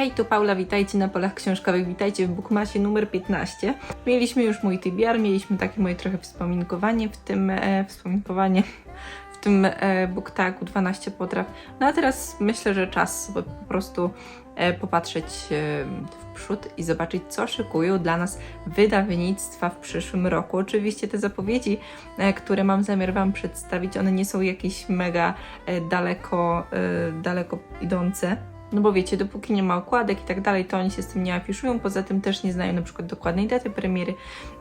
Hej, tu Paula, witajcie na polach książkowych, witajcie w Bookmasie numer 15. Mieliśmy już mój TBR, mieliśmy takie moje trochę wspominkowanie, w tym e, wspominkowanie, w tym e, booktagu 12 potraw. No a teraz myślę, że czas sobie po prostu e, popatrzeć e, w przód i zobaczyć, co szykują dla nas wydawnictwa w przyszłym roku. Oczywiście te zapowiedzi, e, które mam zamiar Wam przedstawić, one nie są jakieś mega e, daleko, e, daleko idące. No bo wiecie, dopóki nie ma okładek i tak dalej, to oni się z tym nie afiszują. Poza tym też nie znają na przykład dokładnej daty premiery.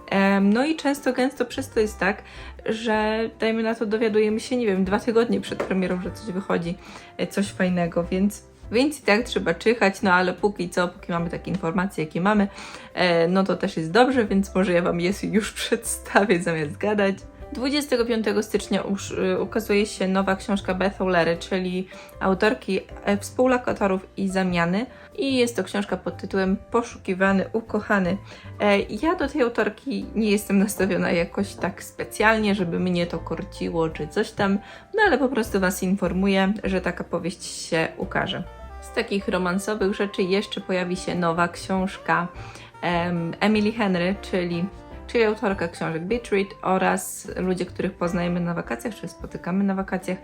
Em, No i często, gęsto przez to jest tak, że dajmy na to dowiadujemy się, nie wiem, dwa tygodnie przed premierą, że coś wychodzi, e, coś fajnego, więc, więc i tak trzeba czyhać, no ale póki co, póki mamy takie informacje, jakie mamy, e, no to też jest dobrze, więc może ja Wam je już przedstawię zamiast gadać. 25 stycznia y, ukazuje się nowa książka Beth O'Leary, czyli autorki e, Współlokatorów i Zamiany. I jest to książka pod tytułem Poszukiwany, ukochany. E, Ja do tej autorki nie jestem nastawiona jakoś tak specjalnie, żeby mnie to korciło czy coś tam, no ale po prostu Was informuję, że taka powieść się ukaże. Z takich romansowych rzeczy jeszcze pojawi się nowa książka em, Emily Henry, czyli czyli autorka książek Beach Read oraz ludzie, których poznajemy na wakacjach, czy spotykamy na wakacjach.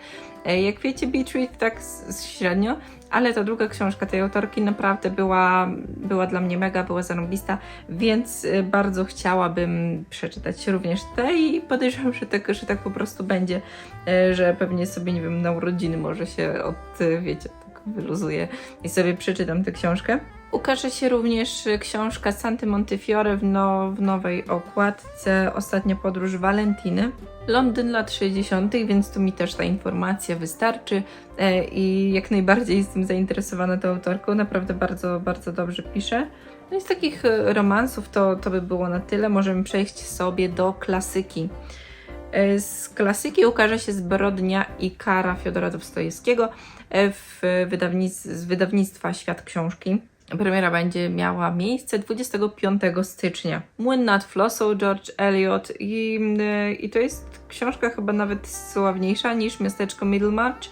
E, Jak wiecie, Beach Read tak średnio, ale ta druga książka tej autorki naprawdę była, była dla mnie mega, była zarąbista, więc e, bardzo chciałabym przeczytać również tę i podejrzewam, że tak, że tak po prostu będzie, e, że pewnie sobie, nie wiem, na urodziny może się od, wiecie, wyluzuję i sobie przeczytam tę książkę. Ukaże się również książka Santy Montefiore w, no, w nowej okładce Ostatnia podróż Walentiny. Londyn lat 60., więc tu mi też ta informacja wystarczy e, i jak najbardziej jestem zainteresowana tą autorką. Naprawdę bardzo, bardzo dobrze pisze. No i z takich romansów to, to by było na tyle. Możemy przejść sobie do klasyki. E, Z klasyki ukaże się Zbrodnia i kara Fiodora Dostojewskiego e, w z wydawnictwa Świat Książki. Premiera będzie miała miejsce 25 stycznia. Młyn nad Flossą, George Eliot i, e, i to jest książka chyba nawet sławniejsza niż Miasteczko Middlemarch.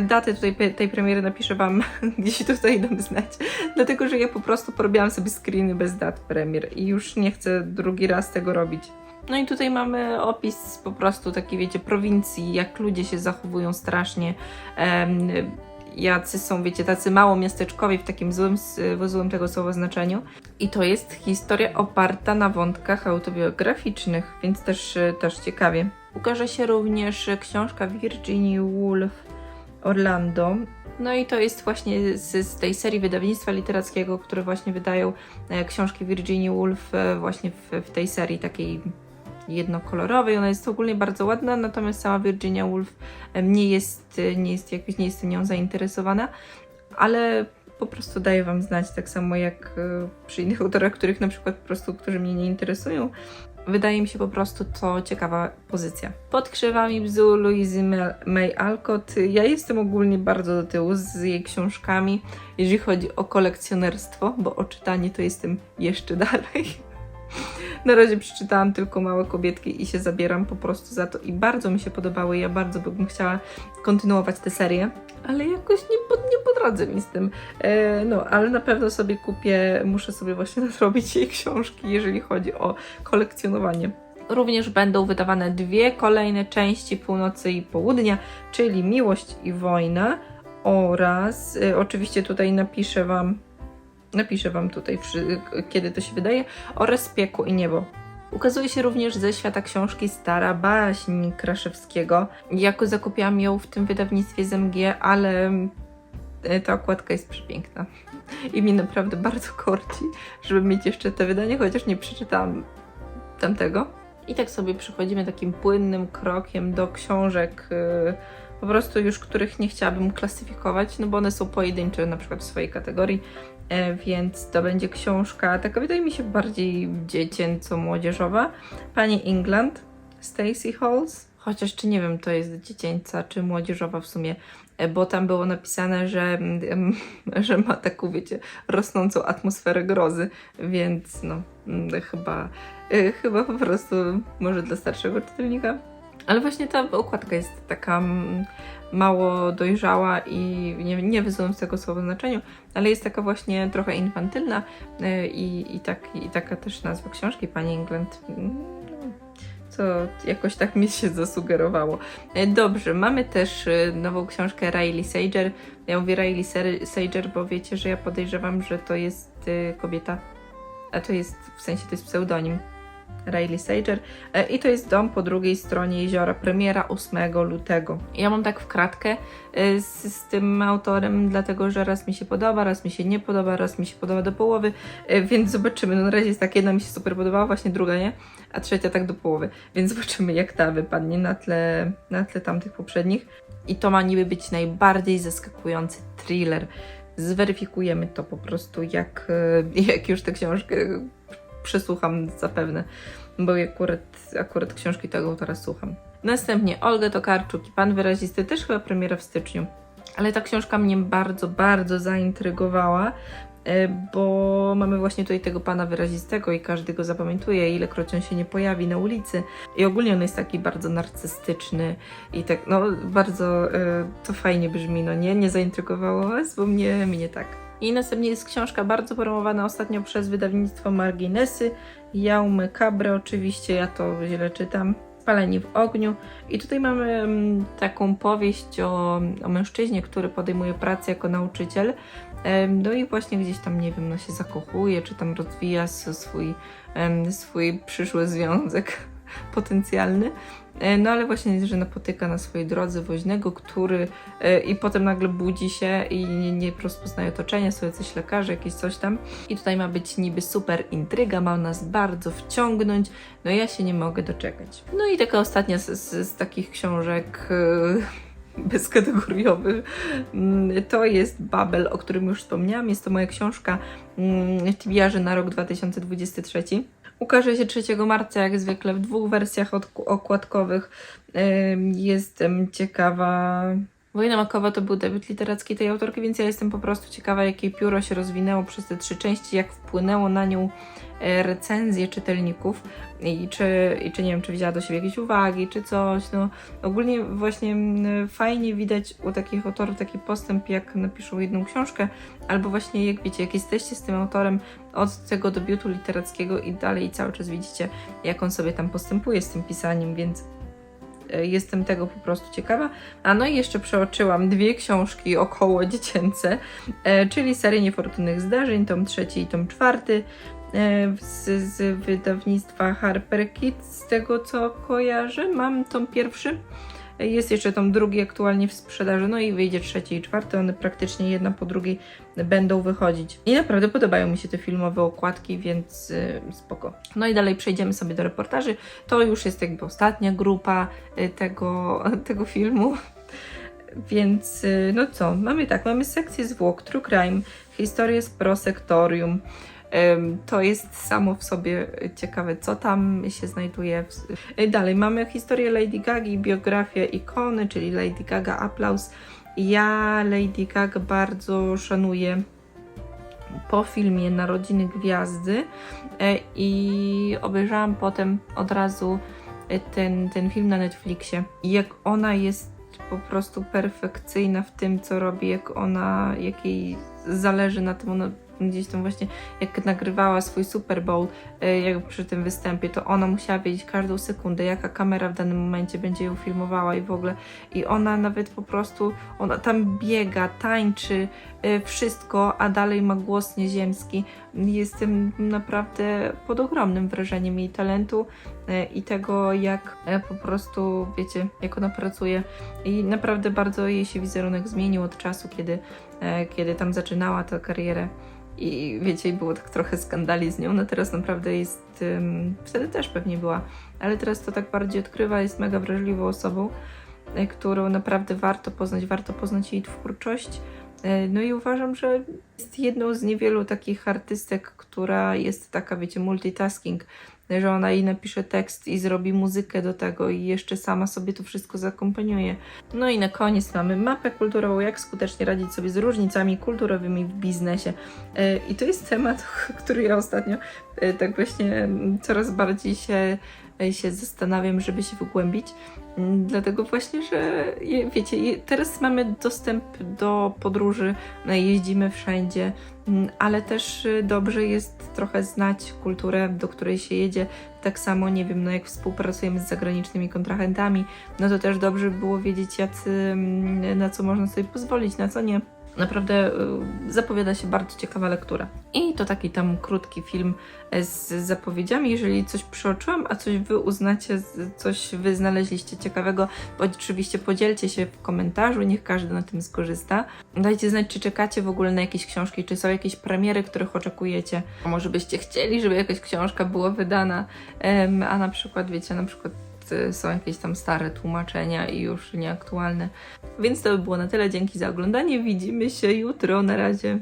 Daty tutaj tej premiery napiszę Wam gdzieś tutaj dam znać, dlatego że ja po prostu porobiłam sobie screeny bez dat premier i już nie chcę drugi raz tego robić. No i tutaj mamy opis po prostu taki, wiecie, prowincji, jak ludzie się zachowują strasznie. em, jacy są, wiecie, tacy mało miasteczkowi w takim złym, w złym tego słowa znaczeniu. I to jest historia oparta na wątkach autobiograficznych, więc też, też ciekawie. Ukaże się również książka Virginia Woolf Orlando. No i to jest właśnie z, z tej serii wydawnictwa literackiego, które właśnie wydają e, książki Virginia Woolf e, właśnie w, w tej serii takiej jednokolorowej. Ona jest ogólnie bardzo ładna, natomiast sama Virginia Woolf nie jest, e, nie jest jakoś, nie jestem nią zainteresowana, ale po prostu daję Wam znać, tak samo jak e, przy innych autorach, których na przykład po prostu, którzy mnie nie interesują. Wydaje mi się po prostu to ciekawa pozycja. Pod krzewami bzu Louisy May Alcott. Ja jestem ogólnie bardzo do tyłu z jej książkami, jeżeli chodzi o kolekcjonerstwo, bo o czytanie to jestem jeszcze dalej. Na razie przeczytałam tylko Małe Kobietki i się zabieram po prostu za to i bardzo mi się podobały. Ja bardzo bym chciała kontynuować tę serię, ale jakoś nie po, nie mi z tym. E, no, ale na pewno sobie kupię, muszę sobie właśnie nadrobić jej książki, jeżeli chodzi o kolekcjonowanie. Również będą wydawane dwie kolejne części Północy i Południa, czyli Miłość i Wojna oraz e, oczywiście tutaj napiszę Wam napiszę Wam tutaj, kiedy to się wydaje, oraz Piekło i Niebo. Ukazuje się również ze świata książki Stara Baśń Kraszewskiego. Jako zakupiłam ją w tym wydawnictwie z MG, ale e, ta okładka jest przepiękna. I mi naprawdę bardzo korci, żeby mieć jeszcze te wydanie, chociaż nie przeczytałam tamtego. I tak sobie przechodzimy takim płynnym krokiem do książek, e, po prostu już których nie chciałabym klasyfikować, no bo one są pojedyncze na przykład w swojej kategorii. E, więc to będzie książka taka, wydaje mi się, bardziej dziecięco-młodzieżowa. Pani England, Stacey Halls. Chociaż czy nie wiem, to jest dziecięca czy młodzieżowa w sumie, e, bo tam było napisane, że, mm, że ma taką, wiecie, rosnącą atmosferę grozy, więc no, mm, chyba, e, chyba po prostu może dla starszego czytelnika. Ale właśnie ta okładka jest taka mm, mało dojrzała i nie, nie z tego słowa znaczeniu, ale jest taka właśnie trochę infantylna y, i, i, tak, i taka też nazwa książki Pani England. Mm, Co jakoś tak mi się zasugerowało. Y, Dobrze, mamy też y, nową książkę Riley Sager. Ja mówię Riley Sager, bo wiecie, że ja podejrzewam, że to jest kobieta, a to jest, w sensie to jest pseudonim. Riley Sager. E, I to jest dom po drugiej stronie jeziora, premiera 8 lutego. Ja mam tak w kratkę e, z, z tym autorem, dlatego że raz mi się podoba, raz mi się nie podoba, raz mi się podoba do połowy, e, więc zobaczymy. No na razie jest tak, jedna mi się super podobała, właśnie druga nie, a trzecia tak do połowy, więc zobaczymy jak ta wypadnie na tle, na tle tamtych poprzednich. I to ma niby być najbardziej zaskakujący thriller. Zweryfikujemy to po prostu, jak, jak już tę książkę przesłucham zapewne, bo akurat, akurat książki tego autora słucham. Następnie Olga Tokarczuk i Pan Wyrazisty, też chyba premiera w styczniu. Ale ta książka mnie bardzo, bardzo zaintrygowała, e, bo mamy właśnie tutaj tego pana wyrazistego i każdy go zapamiętuje, ilekroć on się nie pojawi na ulicy. I ogólnie on jest taki bardzo narcystyczny i tak, no bardzo e, to fajnie brzmi, no nie? Nie zaintrygowało Was, bo mnie, mnie tak. I następnie jest książka bardzo promowana ostatnio przez wydawnictwo Marginesy. Jaume Cabre, oczywiście, ja to źle czytam. Spaleni w ogniu. I tutaj mamy mm, taką powieść o, o mężczyźnie, który podejmuje pracę jako nauczyciel. No i właśnie gdzieś tam, nie wiem, no się zakochuje, czy tam rozwija swój, swój przyszły związek potencjalny. E, No ale właśnie, że napotyka na swojej drodze woźnego, który e, i potem nagle budzi się i nie, nie rozpoznaje otoczenia, są jacyś lekarze, jakieś coś tam. I tutaj ma być niby super intryga, ma nas bardzo wciągnąć, no ja się nie mogę doczekać. No i taka ostatnia z, z, z takich książek e, bezkategoriowych mm, to jest Babel, o którym już wspomniałam. Jest to moja książka mm, Tibiarzy na rok 2023. Ukaże się 3 marca, jak zwykle, w dwóch wersjach okładkowych. Jestem ciekawa. Wojna Makowa to był debiut literacki tej autorki, więc ja jestem po prostu ciekawa, jakie pióro się rozwinęło przez te trzy części, jak wpłynęło na nią recenzje czytelników i czy, i czy nie wiem, czy wzięła do siebie jakieś uwagi, czy coś. No, ogólnie właśnie fajnie widać u takich autorów taki postęp, jak napiszą jedną książkę, albo właśnie jak wiecie, jak jesteście z tym autorem od tego debiutu literackiego i dalej cały czas widzicie, jak on sobie tam postępuje z tym pisaniem, więc e, jestem tego po prostu ciekawa. A no i jeszcze przeoczyłam dwie książki około dziecięce, e, czyli serię Niefortunnych Zdarzeń, tom trzeci i tom czwarty e, z, z wydawnictwa Harper Kids, z tego co kojarzę. Mam tom pierwszy, e, jest jeszcze tom drugi aktualnie w sprzedaży, no i wyjdzie trzeci i czwarty, one praktycznie jedna po drugiej będą wychodzić. I naprawdę podobają mi się te filmowe okładki, więc y, spoko. No i dalej przejdziemy sobie do reportaży. To już jest jakby ostatnia grupa y, tego, tego filmu. Więc no co, mamy tak, mamy sekcję zwłok, true crime, historię z prosektorium. To jest samo w sobie ciekawe, co tam się znajduje. Y, Dalej mamy historię Lady Gagi, biografię ikony, czyli Lady Gaga Aplauz. Ja Lady Gaga bardzo szanuję po filmie Narodziny Gwiazdy e, i obejrzałam potem od razu e, ten, ten film na Netflixie. Jak ona jest po prostu perfekcyjna w tym, co robi, jak ona, jak jej zależy na tym, ona gdzieś tam właśnie, jak nagrywała swój Super Bowl, e, jak przy tym występie, to ona musiała wiedzieć każdą sekundę, jaka kamera w danym momencie będzie ją filmowała i w ogóle. I ona nawet po prostu, ona tam biega, tańczy, e, wszystko, a dalej ma głos nieziemski. Jestem naprawdę pod ogromnym wrażeniem jej talentu e, i tego, jak po prostu, wiecie, jak ona pracuje. I naprawdę bardzo jej się wizerunek zmienił od czasu, kiedy, kiedy tam zaczynała tę karierę. I wiecie, i było tak trochę skandali z nią. No teraz naprawdę jest, wtedy też pewnie była, ale teraz to tak bardziej odkrywa, jest mega wrażliwą osobą, e, którą naprawdę warto poznać, warto poznać jej twórczość. E, No i uważam, że jest jedną z niewielu takich artystek, która jest taka, wiecie, multitasking, że ona i napisze tekst i zrobi muzykę do tego i jeszcze sama sobie to wszystko zakomponiuje. No i na koniec mamy mapę kulturową, jak skutecznie radzić sobie z różnicami kulturowymi w biznesie. E, I to jest temat, który ja ostatnio e, tak właśnie coraz bardziej się się zastanawiam, żeby się wgłębić. Mm, Dlatego właśnie, że wiecie, teraz mamy dostęp do podróży, no, jeździmy wszędzie, mm, ale też y, dobrze jest trochę znać kulturę, do której się jedzie. Tak samo, nie wiem, no jak współpracujemy z zagranicznymi kontrahentami, no to też dobrze by było wiedzieć, jacy, mm, na co można sobie pozwolić, na co nie. Naprawdę y, zapowiada się bardzo ciekawa lektura. I to taki tam krótki film e, z zapowiedziami. Jeżeli coś przeoczyłam, a coś wy uznacie, coś wy znaleźliście ciekawego, oczywiście podzielcie się w komentarzu, niech każdy na tym skorzysta. Dajcie znać, czy czekacie w ogóle na jakieś książki, czy są jakieś premiery, których oczekujecie. Może byście chcieli, żeby jakaś książka była wydana, a na przykład, wiecie, na przykład są jakieś tam stare tłumaczenia i już nieaktualne. Więc to by było na tyle. Dzięki za oglądanie. Widzimy się jutro. Na razie.